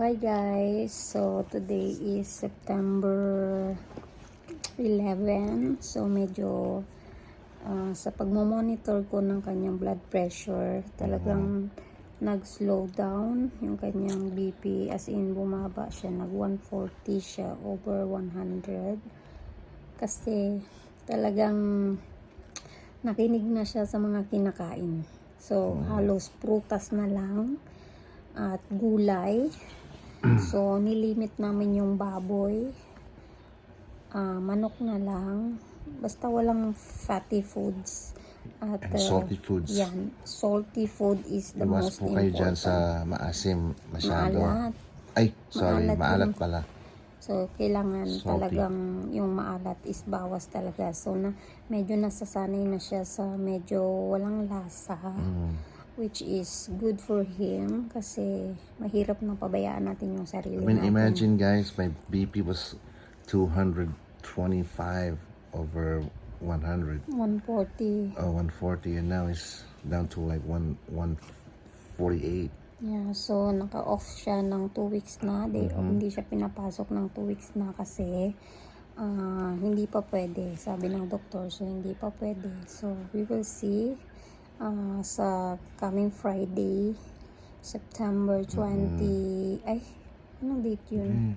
hi guys. So, today is September 11. So, medyo ah, sa pagmamonitor ko ng kanyang blood pressure, talagang nag-slow down yung kanyang BP. As in, bumaba siya. Nag-140 siya over 100. Kasi, talagang nakinig na siya sa mga kinakain. So, halos prutas na lang at gulay. So, nilimit namin yung baboy. Ah, manok na lang. Basta walang fatty foods. At, And salty foods. Yan. Salty food is the Iwas most po kayo important. dyan sa maasim masyado. Maalat. Ay, sorry, Maalat maalat pala. So, kailangan Salty. talagang yung maalat is bawas talaga. So, na, medyo nasasanay na siya sa medyo walang lasa. Mm. Which is good for him kasi mahirap na pabayaan natin yung sarili I mean, natin. imagine guys, my BP was 225 over 100. 140. Oh, 140 and now it's down to like 1 148. Yeah, so naka-off siya ng 2 weeks na. They, Mm-hmm. Hindi siya pinapasok ng 2 weeks na kasi ah, hindi pa pwede. Sabi ng doktor, so hindi pa pwede. So we will see ah, sa coming Friday, September 20, ay, anong date yun? Mm,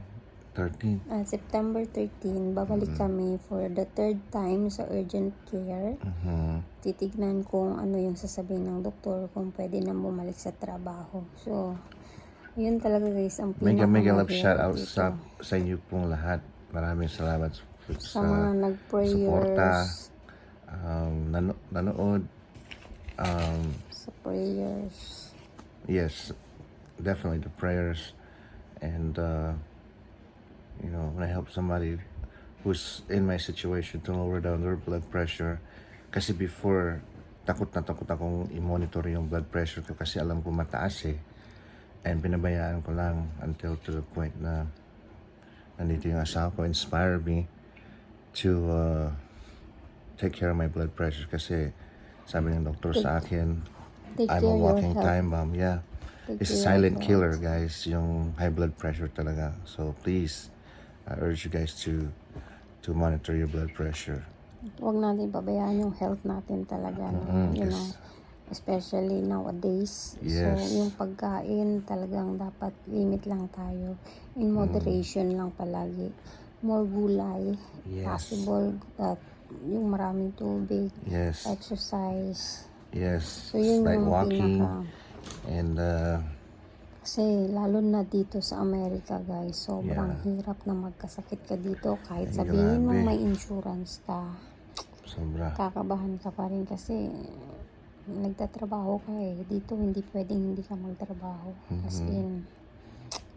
13. Ah, September 13, babalik kami for the third time sa urgent care. Mhm. Titignan kung ano yung sasabihin ng doktor kung pwede na bumalik sa trabaho. So, yun talaga guys ang Mega mega love shout out dito. sa sa inyo pong lahat. Maraming salamat sa, sa mga suporta, nag-prayers, um, nano, nanood. Um, sa prayers. yes, definitely the prayers and uh, you know when I help somebody who's in my situation to lower down their blood pressure kasi before takot na takot akong i-monitor yung blood pressure ko kasi alam ko mataas eh and pinabayaan ko lang until to the point na nandito yung asawa ko inspire me to uh, take care of my blood pressure kasi sabi ng doktor sa akin Take I'm a walking time bomb. Yeah. Take It's a silent killer, guys. Yung high blood pressure talaga. So please, I urge you guys to to monitor your blood pressure. Huwag natin pabayaan yung health natin talaga. no? Mm, you yes. know, especially nowadays. Yes. So, yung pagkain talagang dapat limit lang tayo. In Mm. moderation lang palagi. More gulay. Yes. Possible that yung maraming tubig. Yes. Exercise. Yes. So, yun like walking pinaka... and uh, Kasi lalo na dito sa Amerika guys, sobrang Yeah. hirap na magkasakit ka dito. Kahit Ay, sabihin mo may insurance ka, sobra. kakabahan ka pa rin kasi nagtatrabaho ka eh. Dito hindi pwedeng hindi ka magtrabaho. As in,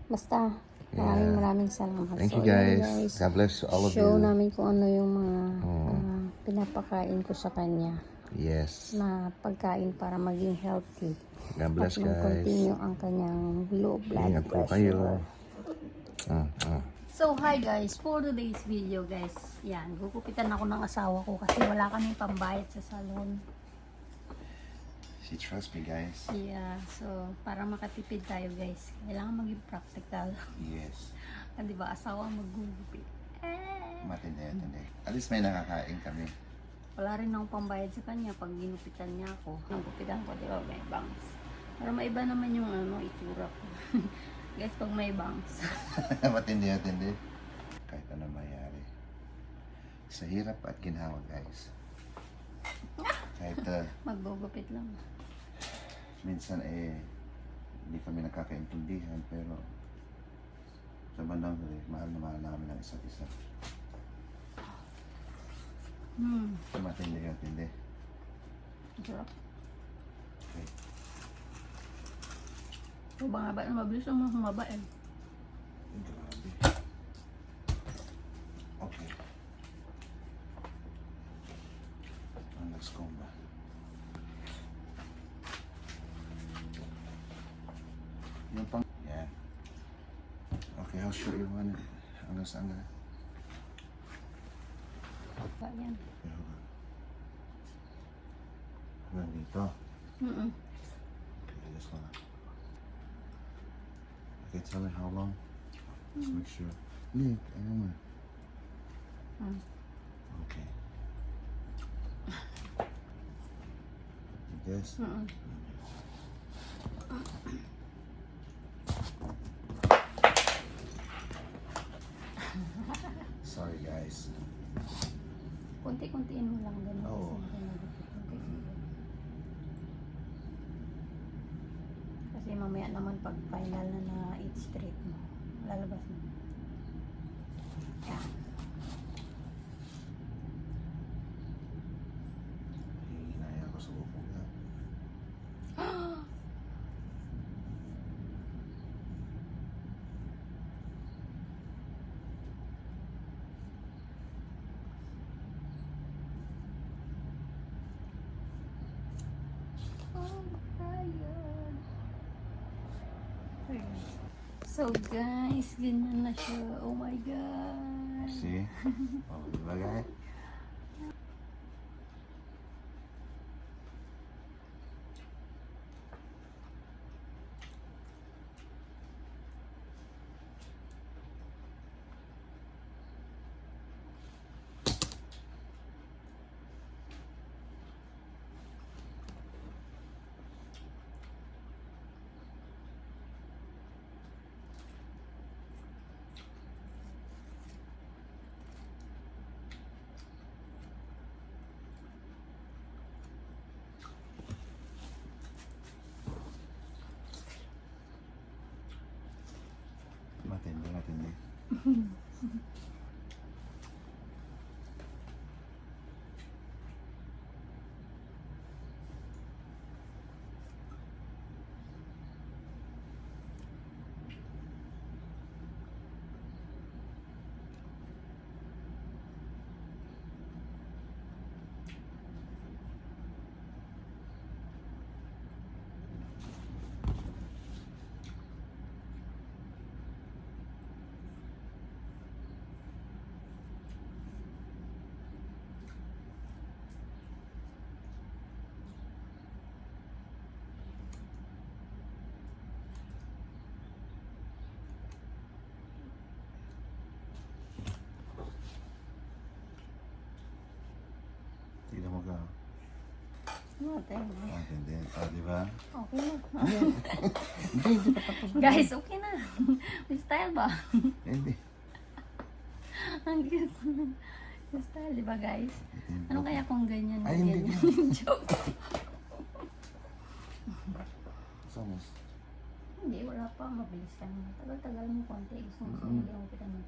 basta maraming Yeah. maraming salamat. Thank So, you yun, guys. God bless all of Show you. namin kung ano yung mga Mm. ah, pinapakain ko sa kanya Yes. na pagkain para maging healthy. God bless At guys. mag-continue ang kanyang low blood Ingat po pressure. kayo. Mm, mm. So, hi guys. For today's video, guys, yan, gugupitan ako ng asawa ko kasi wala kaming pambayad sa salon. She trusts me, guys. Yeah, so, para makatipid tayo, guys, kailangan maging practical. Yes. Ah, di ba, asawa ang maggugupit. Eh, Matindi, matindi. At least may nakakain kami. wala rin akong pambayad sa kanya pag ginupitan niya ako. Ang gupitan ko, di ba, may bangs. Pero maiba naman yung ano, itsura ko. guys, pag may bangs. matindi, matindi. Kahit ano mayari. Sa hirap at ginhawa, guys. Kahit uh, Maggugupit lang. Minsan eh, hindi kami nakakaintindihan, pero sa bandang huli, mahal na mahal namin ang isa't isa. Hmm, matindi, matindi. sarap. Okay. Humaba na mabilis ang humaba eh. Okay, I'll show you one. Hanggang saan na? Ba yan. Hanggang dito. Mm-mm. Okay, this one. Okay, Okay, tell me how long. Let's make sure. Nick, ano na? Hmm. Okay. I guess. Mm-mm. Kunti-kuntiin mo lang din. Oo. Kasi mamaya naman pag final na na 8 straight mo, lalabas mo. Yan. Hinaya ako sa upo nga. Oh, So guys, ganyan na siya. Oh my God. See? oh, diba guys? 嗯 Ka. Natin. Matindi. Ah, di ba? Okay na. Hindi, hindi pa tapos. Guys, okay na. May style ba? Hindi. Ang cute. May style, di ba guys? Ano kaya kung ganyan Ay, hindi? Joke. Somos. Hindi, wala pa. Mabilis lang. Tagal-tagal mo konti. Gusto mo mm ako kita mo.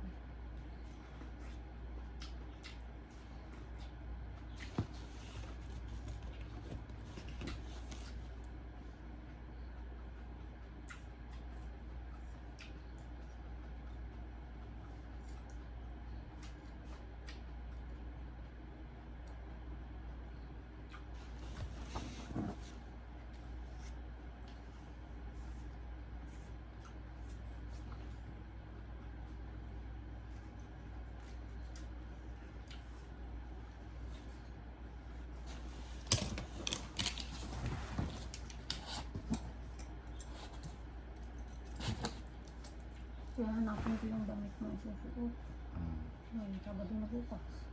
Kaya hanapin ko yung damit mo isusuot. Mm. Ngayon, Sabado na bukas.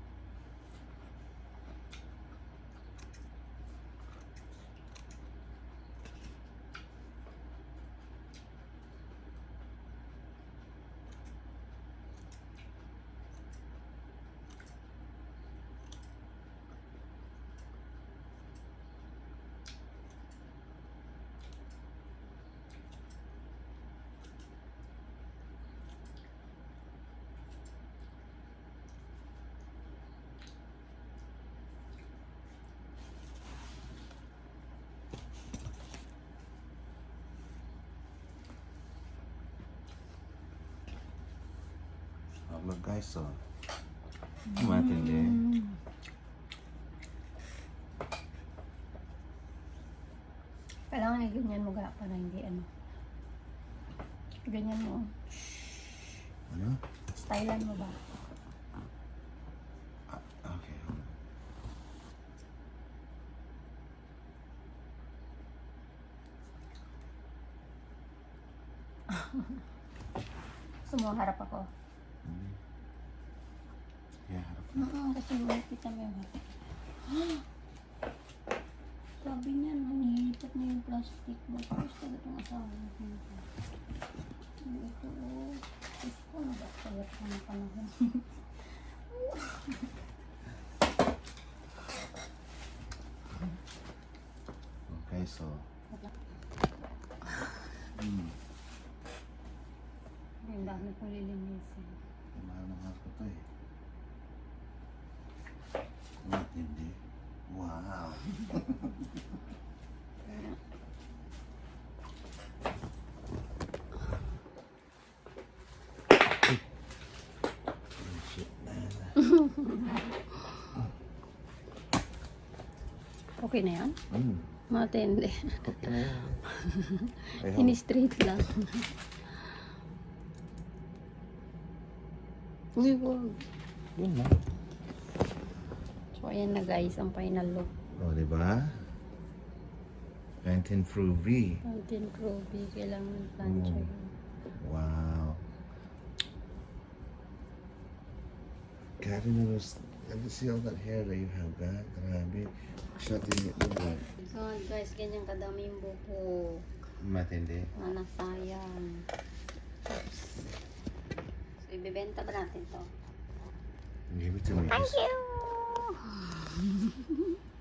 Oh, look guys, so. Matindi. Kailangan i-ganyan mo ga para hindi ano. Ganyan mo. Ano? Stylean mo ba? Ah, okay. hold on. Ako? Oo, kasi mo yung harap. Sabi niya, nanilipat na yung plastic. Bakit talaga itong asawa ko? Ito, oh. Diyos ko, nagkakayat ka ng panahon. Okay, so. Ang dami ko lilinisin. Mahal na mahal ko to eh. Matindi. Wow. Shit, man. Okay na yan? Mm. Matindi. Okay na yan. I hope. In-straight lang. Uy, wag. Yun na. So, ayan na guys, ang final look. O, di ba? Pantene Fruity. Mountain Ruby, kailangan plancha Mm. Wow. You know, those, to see all that hair that you have, God, grabe. Shut it, look like. So guys, ganyan kadami yung buko Matindi. na nasayang. Oops. So, ibibenta ba natin to? Give it to me. Thank you!